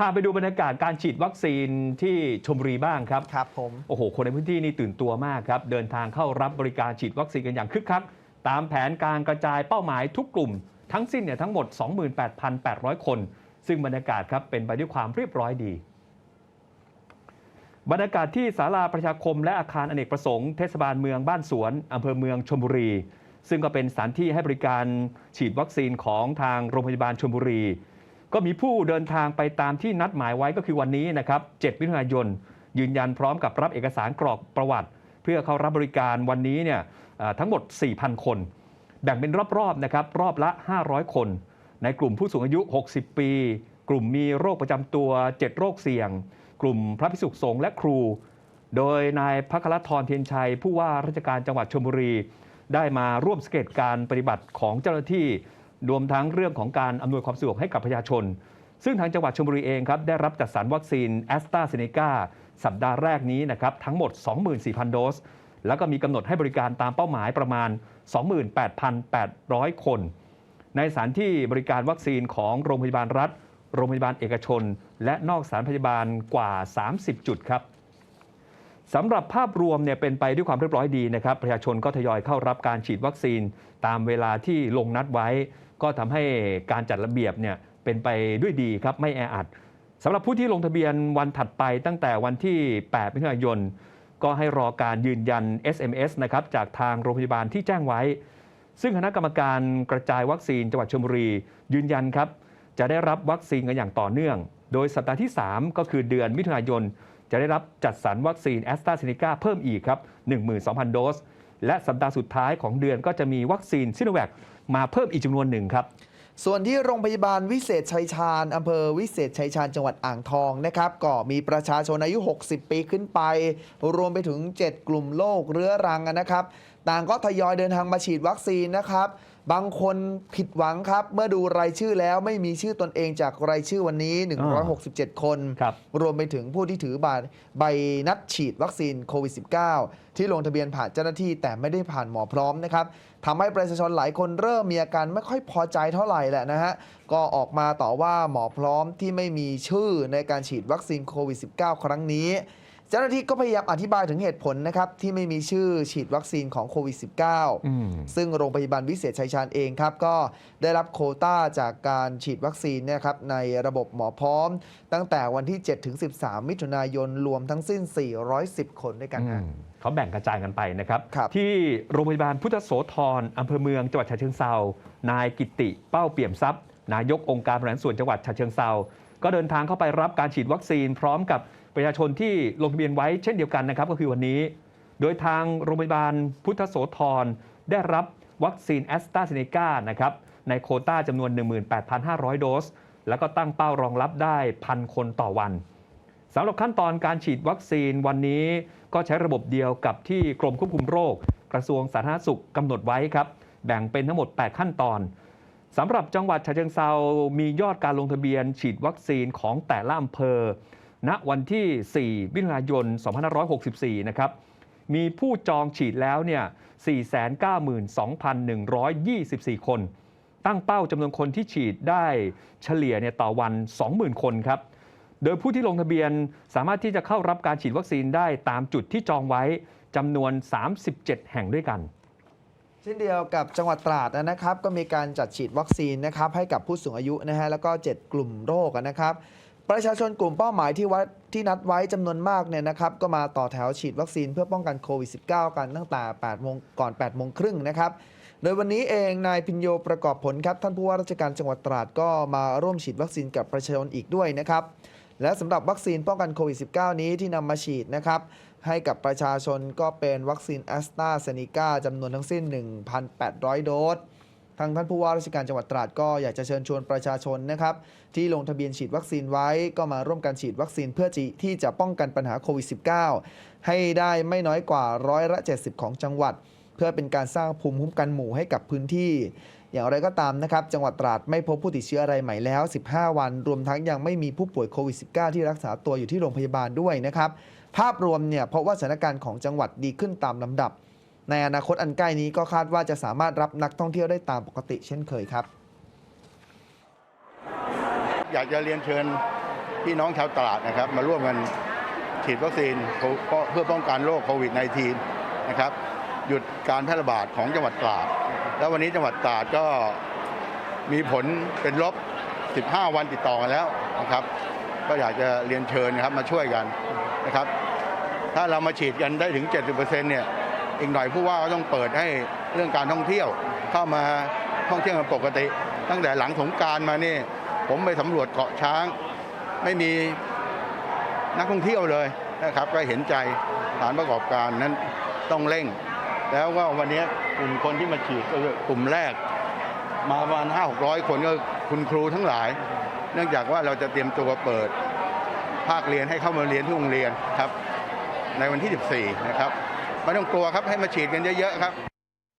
พาไปดูบรรยากาศการฉีดวัคซีนที่ชมบุรีบ้างครับครับผมโอ้โห คนในพื้นที่นี่ตื่นตัวมากครับ เดินทางเข้ารับบริการฉีดวัคซีนกันอย่างคึกคัก ตามแผนการกระจายเป้าหมายทุกกลุ่ม ทั้งสิ้นเนี่ยทั้งหมด 28,800 คน ซึ่งบรรยากาศครับเป็นไปด้วยความเรียบร้อยดี บรรยากาศที่ศาลาประชาคมและอาคารอเนกประสงค์เทศบาลเมืองบ้านสวนอำเภอเมืองชลบุรี ซึ่งก็เป็นสถานที่ให้บริการฉีดวัคซีนของทางโรงพยาบาลชลบุรี ก็มีผู้เดินทางไปตามที่นัดหมายไว้ก็คือวันนี้นะครับ 7 มิถุนายน ยืนยันพร้อมกับรับเอกสารกรอกประวัติ เพื่อเข้ารับบริการวันนี้เนี่ยทั้งหมด 4,000 คน แบ่งเป็นรอบๆนะครับรอบละ 500 คน ในกลุ่มผู้สูงอายุ 60 ปี กลุ่มมีโรคประจำตัว 7 โรคเสี่ยง กลุ่มพระภิกษุสงฆ์และครู โดยนายพัครธรเทียนชัย ผู้ว่าราชการจังหวัดชลบุรี ได้มาร่วมสังเกตการปฏิบัติของเจ้าหน้าที่ รวมทั้งเรื่องของการอำนวยความสะดวกให้กับประชาชน ซึ่งทางจังหวัดชลบุรีเองครับได้รับจัดสรรวัคซีนแอสตราเซเนกาสัปดาห์แรกนี้นะครับทั้งหมด 24,000 โดส แล้วก็มีกำหนดให้บริการตามเป้าหมายประมาณ 28,800 คน ในสถานที่บริการวัคซีนของโรงพยาบาลรัฐ โรงพยาบาลเอกชน และนอกสถานพยาบาลกว่า 30 จุดครับสำหรับภาพรวมเนี่ยเป็นไปด้วยความเรียบร้อยดีนะครับ ประชาชนก็ทยอยเข้ารับการฉีดวัคซีน ตามเวลาที่ลงนัดไว้ ก็ทำให้การจัดระเบียบเนี่ยเป็นไปด้วยดีครับไม่แออัดสำหรับผู้ที่ลงทะเบียนวันถัดไปตั้งแต่วันที่ 8 มิถุนายน ก็ให้รอการยืนยัน SMS นะครับจากทางโรงพยาบาลที่แจ้งไว้ ซึ่งคณะกรรมการกระจายวัคซีนจังหวัดชลบุรี ยืนยันครับ จะได้รับวัคซีนกันอย่างต่อเนื่อง โดยสัปดาห์ที่ 3 ก็คือเดือนมิถุนายน จะได้รับจัดสรรวัคซีนแอสตราเซเนกาเพิ่มอีกครับ 12,000 โดส และสัปดาห์สุดท้ายของเดือนก็จะมีวัคซีนซิโนแวคมาเพิ่มอีกจำนวนหนึ่งครับ ส่วนที่โรงพยาบาลวิเศษชัยชาญอำเภอวิเศษชัยชาญจังหวัดอ่างทองนะครับก็มีประชาชนอายุ 60 ปีขึ้นไป รวมไปถึง 7 กลุ่มโรคเรื้อรังนะครับ ต่างก็ทยอยเดินทางมาฉีดวัคซีนนะครับ บางคนผิดหวังครับ เมื่อดูรายชื่อแล้วไม่มีชื่อตนเองจากรายชื่อวันนี้ 167 คนครับรวมไปถึงผู้ที่ถือบัตรใบนัดฉีดวัคซีนโควิด -19 ที่ลงทะเบียนผ่านเจ้าหน้าที่แต่ไม่ได้ผ่านหมอพร้อมนะครับทำให้ประชาชนหลายคนเริ่มมีอาการไม่ค่อยพอใจเท่าไหร่แหละนะฮะ ก็ออกมาต่อว่าหมอพร้อมที่ไม่มีชื่อในการฉีดวัคซีนโควิด -19 ครั้งนี้ เจ้าหน้าที่ก็พยายามอธิบายถึงเหตุผลนะครับที่ไม่มีชื่อฉีดวัคซีนของโควิด -19 อืมซึ่งโรงพยาบาลวิเศษชัยชาญเองครับก็ได้รับโควต้าจากการฉีดวัคซีนเนยครับในระบบหมอพร้อม ตั้งแต่วันที่ 7 ถึง 13 มิถุนายนรวมทั้งสิ้น 410 คนด้วยกันอืฮะมเขาแบ่งกระจายกันไปนะครับครับที่โรงพยาบาลพุทธโสธรอำเภอเมืองจังหวัดฉะเชิงเซานายกิตติเป้าเปี่ยมทรัพย์ นายกองค์การบริหารส่วนจังหวัดฉะเชิงเซาก็เดินทางเข้าไปรับการฉีดวัคซีนพร้อมกับ ประชาชนที่ลงทะเบียนไว้เช่นเดียวกันนะครับก็คือวันนี้ โดยทางโรงพยาบาลพุทธโสธรได้รับวัคซีนแอสตราเซเนกานะครับในโคต้าจำนวน 18,500 โดส แล้วก็ตั้งเป้ารองรับได้พันคนต่อวันสำหรับขั้นตอนการฉีดวัคซีนวันนี้ก็ใช้ระบบเดียวกับที่กรมควบคุมโรค กระทรวงสาธารณสุขกำหนดไว้ครับ แบ่งเป็นทั้งหมด 8 ขั้นตอนสำหรับจังหวัดฉะเชิงเซามียอดการลงทะเบียนฉีดวัคซีนของแต่ละอำเภอ ณวันที่ 4 มิถุนายน 2564 นะครับ มีผู้จองฉีดแล้วเนี่ย 492,124 คน ตั้งเป้าจำนวนคนที่ฉีดได้เฉลี่ยเนี่ยต่อวัน 20,000 คนครับ โดยผู้ที่ลงทะเบียนสามารถที่จะเข้ารับการฉีดวัคซีนได้ตามจุดที่จองไว้จำนวน 37 แห่งด้วยกันเช่นเดียวกับจังหวัดตราดนะครับ ก็มีการจัดฉีดวัคซีนนะครับให้กับผู้สูงอายุนะฮะแล้วก็ 7 กลุ่มโรคนะครับ ประชาชนกลุ่มเป้าหมายที่วัดที่นัดไว้จำนวนมากเนี่ยนะครับก็มาต่อแถวฉีดวัคซีนเพื่อป้องกันโควิด -19 กันตั้งแต่8โมงก่อน8โมงครึ่งนะครับโดยวันนี้เองนายพิญโยประกอบผลครับ ท่านผู้ว่าราชการจังหวัดตราดก็มาร่วมฉีดวัคซีนกับประชาชนอีกด้วยนะครับและสำหรับวัคซีนป้องกันโควิด -19 นี้ที่นำมาฉีดนะครับให้กับประชาชนก็เป็นวัคซีนแอสตราเซเนกาจำนวนทั้งสิ้น 1,800 โดส ทางท่านผู้ว่าราชการจังหวัดตราดก็อยากจะเชิญชวนประชาชนนะครับที่ลงทะเบียนฉีดวัคซีนไว้ ก็มาร่วมกันฉีดวัคซีนเพื่อที่จะป้องกันปัญหาโควิด -19 ให้ได้ไม่น้อยกว่าร้อยละ 70 ของจังหวัด เพื่อเป็นการสร้างภูมิคุ้มกันหมู่ให้กับพื้นที่ อย่างไรก็ตามนะครับ จังหวัดตราดไม่พบผู้ติดเชื้ออะไรใหม่แล้ว 15 วัน รวมทั้งยังไม่มีผู้ป่วยโควิด -19 ที่รักษาตัวอยู่ที่โรงพยาบาลด้วยนะครับภาพรวมเนี่ยเพราะว่าสถานการณ์ของจังหวัดดีขึ้นตามลำดับ ในอนาคตอันใกล้นี้ก็คาดว่าจะสามารถรับนักท่องเที่ยวได้ตามปกติเช่นเคยครับ อยากจะเรียนเชิญพี่น้องชาวตลาดนะครับ มาร่วมกันฉีดวัคซีนเพื่อป้องกันโรคโควิด -19 นะครับหยุดการแพร่ระบาดของจังหวัดตราด แล้ววันนี้จังหวัดตราดก็มีผลเป็นลบ 15 วันติดต่อกันแล้วนะครับ ก็อยากจะเรียนเชิญนะครับมาช่วยกันนะครับ ถ้าเรามาฉีดกันได้ถึง 70%เนี่ย อีกหน่อยผู้ว่าก็ต้องเปิดให้เรื่องการท่องเที่ยวเข้ามาท่องเที่ยวกันปกติ ตั้งแต่หลังสงการมานี่ ผมไปสำรวจเกาะช้าง ไม่มีนักท่องเที่ยวเลยนะครับก็เห็นใจฐานประกอบการนั้นต้องเร่ง แล้วก็วันนี้กลุ่มคนที่มาฉีดก็กลุ่มแรก มาประมาณ5 6 0 0คนก็คุณครูทั้งหลาย เนื่องจากว่าเราจะเตรียมตัวเปิด ภาคเรียนให้เข้ามาเรียนที่โรงเรียนครับ ในวันที่ 14 นะครับ ไม่ต้องกลัวครับให้มาฉีดกันเยอะๆครับ